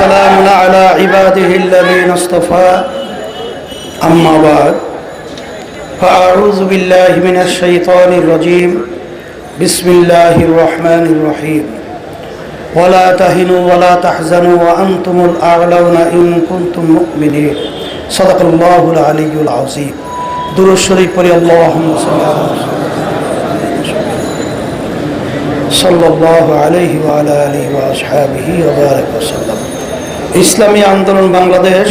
وسلام على عباده الذين اصطفى. أما بعد فأعوذ بالله من الشيطان الرجيم. بسم الله الرحمن الرحيم. ولا تهنوا ولا تحزنوا وأنتم الأعلون إن كنتم مؤمنين. صدق الله العلي العظيم. درود الشريف পড়ি اللهم صل على صلى الله عليه وعلى آله وأصحابه وبارك وسلم. ইসলামী আন্দোলন বাংলাদেশ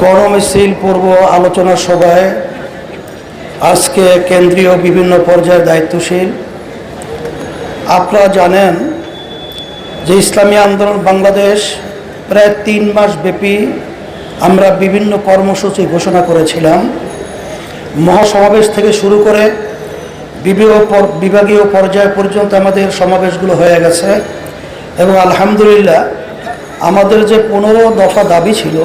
গণমিছিল পূর্ব আলোচনা সভায় আজকে কেন্দ্রীয় বিভিন্ন পর্যায়ের দায়িত্বশীল। আপনারা জানেন যে ইসলামী আন্দোলন বাংলাদেশ প্রায় তিন মাস ব্যাপী আমরা বিভিন্ন কর্মসূচি ঘোষণা করেছিলাম। মহাসমাবেশ থেকে শুরু করে বিভাগীয় বিভাগীয় পর্যায় পর্যন্ত আমাদের সমাবেশগুলো হয়ে গেছে এবং আলহামদুলিল্লাহ আমাদের যে পনেরো দফা দাবি ছিল,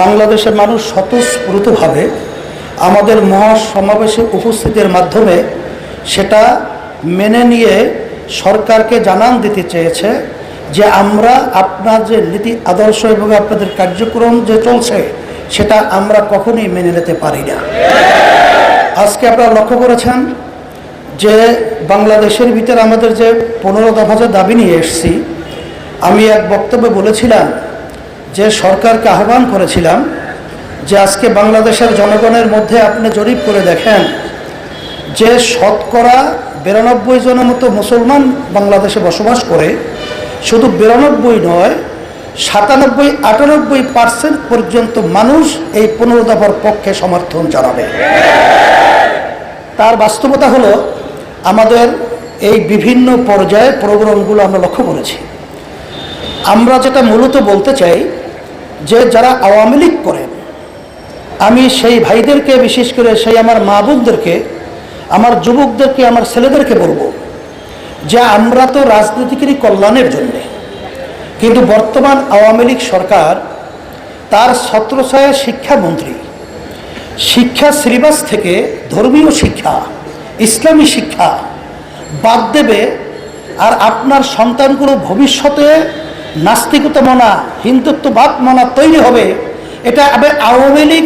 বাংলাদেশের মানুষ স্বতঃস্ফূর্তভাবে আমাদের মহাসমাবেশে উপস্থিতির মাধ্যমে সেটা মেনে নিয়ে সরকারকে জানান দিতে চেয়েছে যে আমরা আপনার যে নীতি আদর্শ এবং আপনাদের কার্যক্রম যে চলছে, সেটা আমরা কখনোই মেনে নিতে পারি না। আজকে আপনারা লক্ষ্য করেছেন যে বাংলাদেশের ভিতরে আমাদের যে পনেরো দফা যে দাবি নিয়ে এসেছি আমি এক বক্তব্যে বলেছিলাম যে সরকারকে আহ্বান করেছিলাম যে আজকে বাংলাদেশের জনগণের মধ্যে আপনি জরিপ করে দেখেন যে শতকরা বিরানব্বই জনের মতো মুসলমান বাংলাদেশে বসবাস করে, শুধু বিরানব্বই নয়, সাতানব্বই, আটানব্বই পার্সেন্ট পর্যন্ত মানুষ এই পনেরো দফার পক্ষে সমর্থন জানাবে। তার বাস্তবতা হলো, আমাদের এই বিভিন্ন পর্যায়ে প্রোগ্রামগুলো আমরা লক্ষ্য করেছি। আমরা যেটা মূলত বলতে চাই যে যারা আওয়ামী লীগ করেন আমি সেই ভাইদেরকে, বিশেষ করে সেই আমার মা বোনদেরকে, আমার যুবকদেরকে, আমার ছেলেদেরকে বলব যে আমরা তো রাজনীতিকেরই কল্যাণের জন্যে, কিন্তু বর্তমান আওয়ামী লীগ সরকার তার ছত্রছায়া শিক্ষামন্ত্রী, শিক্ষা সিলেবাস থেকে ধর্মীয় শিক্ষা, ইসলামী শিক্ষা বাদ দেবে আর আপনার সন্তানগুলো ভবিষ্যতে নাস্তিকতা মনা হিন্দুত্ববাদ মনা তৈরি হবে। এটা আবার আওয়ামী লীগ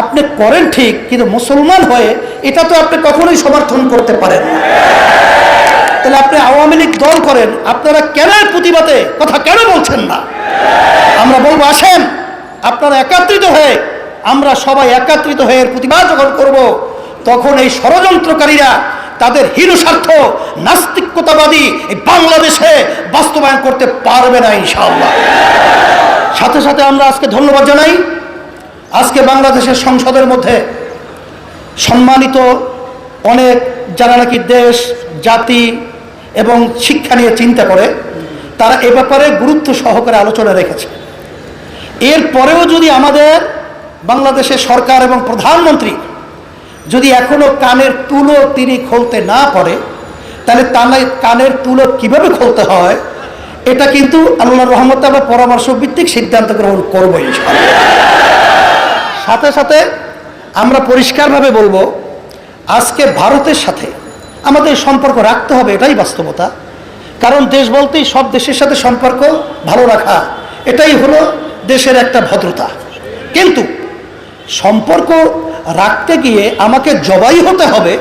আপনি করেন ঠিক, কিন্তু মুসলমান হয়ে এটা তো আপনি কখনোই সমর্থন করতে পারেন। তাহলে আপনি আওয়ামী লীগ দল করেন, আপনারা কেন প্রতিবাদে? কথা কেন বলছেন না? আমরা বলব, আসেন, আপনারা একাত্রিত হয়ে, আমরা সবাই একাত্রিত হয়ে প্রতিবাদ যখন করব, তখন এই ষড়যন্ত্রকারীরা তাদের স্বার্থ, নাস্তিকতাবাদী এই বাংলাদেশে বাস্তবায়ন করতে পারবে না ইনশাআল্লাহ। সাথে সাথে আমরা আজকে ধন্যবাদ জানাই। আজকে বাংলাদেশের সংসদের মধ্যে সম্মানিত অনেক যারা নাকি দেশ, জাতি এবং শিক্ষা নিয়ে চিন্তা করে, তারা এ ব্যাপারে গুরুত্ব সহকারে আলোচনা রেখেছে। এরপরেও যদি আমাদের বাংলাদেশের সরকার এবং প্রধানমন্ত্রী যদি এখনও কানের তুলো তিনি খুলতে না পারে, তাহলে তাহলে কানের তুলো কীভাবে খুলতে হয়? এটা কিন্তু আল্লাহ রহমত বা পরামর্শ ভিত্তিক সিদ্ধান্ত গ্রহণ করব সাথে সাথে আমরা পরিষ্কারভাবে বলব, আজকে ভারতের সাথে আমাদের সম্পর্ক রাখতে হবে, এটাই বাস্তবতা। কারণ দেশ বলতেই সব দেশের সাথে সম্পর্ক ভালো রাখা, এটাই হলো দেশের একটা ভদ্রতা। কিন্তু সম্পর্ক রাখতে গিয়ে আমাকে জবাই হতে হবে,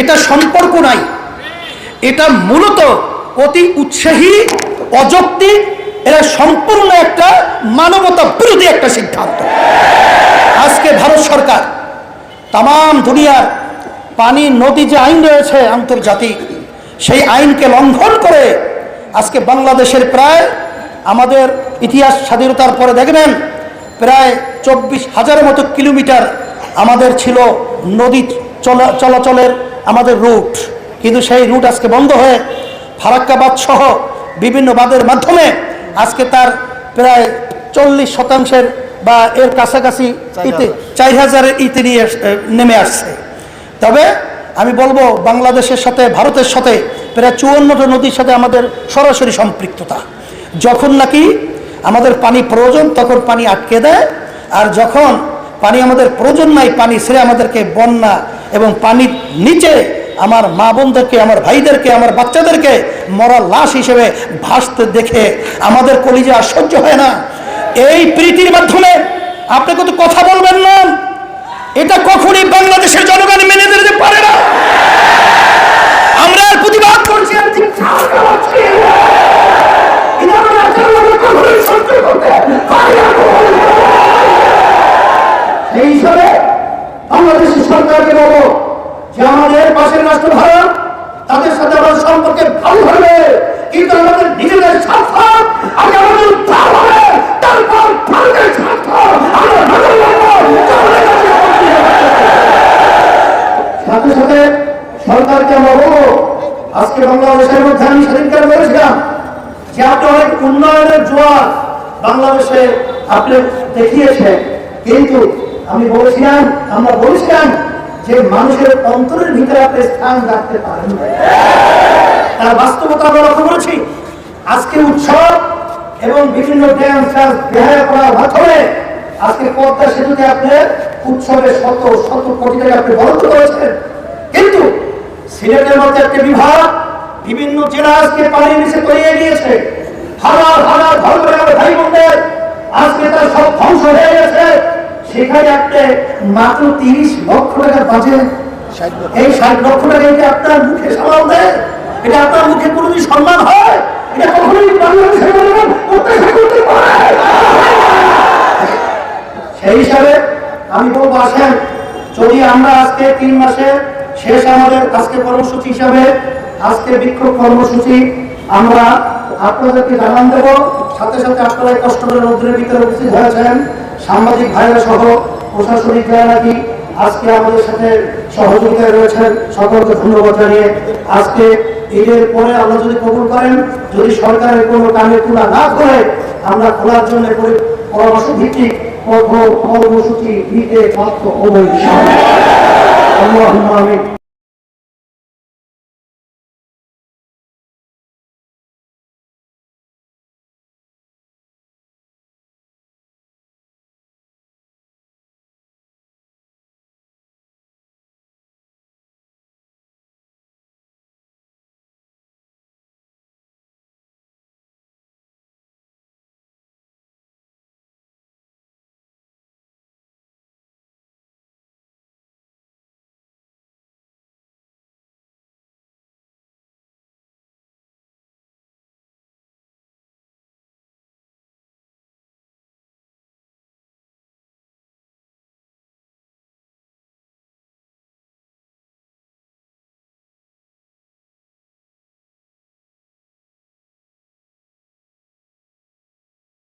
এটা সম্পর্ক নাই। এটা মূলত অতি উৎসাহী অযৌক্তিক এরা সম্পূর্ণ একটা মানবতা বিরোধী একটা সিদ্ধান্ত। আজকে ভারত সরকার তাম দুনিয়ার পানি, নদী যে আইন রয়েছে আন্তর্জাতিক, সেই আইনকে লঙ্ঘন করে আজকে বাংলাদেশের প্রায় আমাদের ইতিহাস স্বাধীনতার পরে দেখবেন, প্রায় চব্বিশ হাজারের মতো কিলোমিটার আমাদের ছিল নদী চলা- চলাচলের আমাদের রুট। কিন্তু সেই রুট আজকে বন্ধ হয়ে ফারাক্কাবাদ সহ বিভিন্ন বাদের মাধ্যমে আজকে তার প্রায় চল্লিশ শতাংশের বা এর কাছাকাছি ইতি চার হাজারের ইতি নিয়ে নেমে আসছে। তবে আমি বলব বাংলাদেশের সাথে ভারতের সাথে প্রায় চুয়ান্নটা নদীর সাথে আমাদের সরাসরি সম্পৃক্ততা। যখন নাকি আমাদের পানি প্রয়োজন তখন পানি আটকে দেয় আর যখন পানি আমাদের প্রয়োজন নাই, পানি ছেড়ে আমাদেরকে বন্যা এবং পানির নিচে আমার মা বোনদেরকে, আমার ভাইদেরকে, আমার বাচ্চাদেরকে মরা লাশ হিসেবে ভাসতে দেখে আমাদের কলিজে সহ্য হয় না। এই প্রীতির মাধ্যমে আপনি কত কথা বলবেন না। এটা কখনই বাংলাদেশের জনগণ মেনে নিতে পারে না। আমরা প্রতিবাদ করছি আর ধিক্কার জানাচ্ছি। এই ধরনের আচরণ আমরা কখনোই সহ্য করতে পারি না। সেই হিসাবে বাংলাদেশের সরকারকে বলব যে আমাদের পাশের রাষ্ট্র ভারত তাদের সাথে আমাদের সম্পর্কে ভালো হবে, কিন্তু আমাদের নিজেদের স্বার্থ আগে আমাদের আমরা বলব, আজকে বাংলাদেশের মধ্যে উন্নয়নের জোয়ার বাংলাদেশে আপনি দেখিয়েছেন, কিন্তু আমি বলেছিলাম, আমরা বলেছিলাম যে মানুষের অন্তরের ভিতরে আপনি স্থান রাখতে পারেন তার বাস্তবতা আমরা লক্ষ্য করেছি। আজকে উৎসব এবং বিভিন্ন করার মাধ্যমে আজকে পদ্মা আপনি উৎসবে শত শত কোটি টাকা আপনি বরাদ্দ করেছেন। কিন্তু সিলেটের মধ্যে একটি বিভাগ বিভিন্ন জেলা আজকে পানি নিচে তলিয়ে গিয়েছে। হাজার হাজার ঘর মাত্র তিরিশ লক্ষ টাকা বাজে এই ষাট লক্ষ টাকা এটা আপনার মুখে সামাল দেয়? এটা আপনার মুখে কোনোদিন সম্মান হয়? এটা কখনোই বাংলাদেশের প্রত্যাশা করতে পারে। সেই হিসাবে আমি বলব আসেন যদি আমরা আজকে তিন মাসে শেষ আমাদের আজকে কর্মসূচি হিসাবে আজকে বিক্ষোভ কর্মসূচি আমরা আপনাদেরকে জানান দেব। সাথে সাথে আপনারা কষ্ট করে রৌদ্রের ভিতরে উপস্থিত হয়েছেন। সাংবাদিক ভাইরা সহ প্রশাসনিক নাকি আজকে আমাদের সাথে সহযোগিতায় রয়েছেন, সকলকে ধন্যবাদ জানিয়ে আজকে ঈদের পরে আমরা যদি কবুল করেন, যদি সরকারের কোনো কামে তোলা না করে আমরা খোলার জন্য পরি- পরামর্শ ভিত্তিক কর্ম- কর্মসূচি দিতে বাধ্য। আল্লাহুম্মা আমিন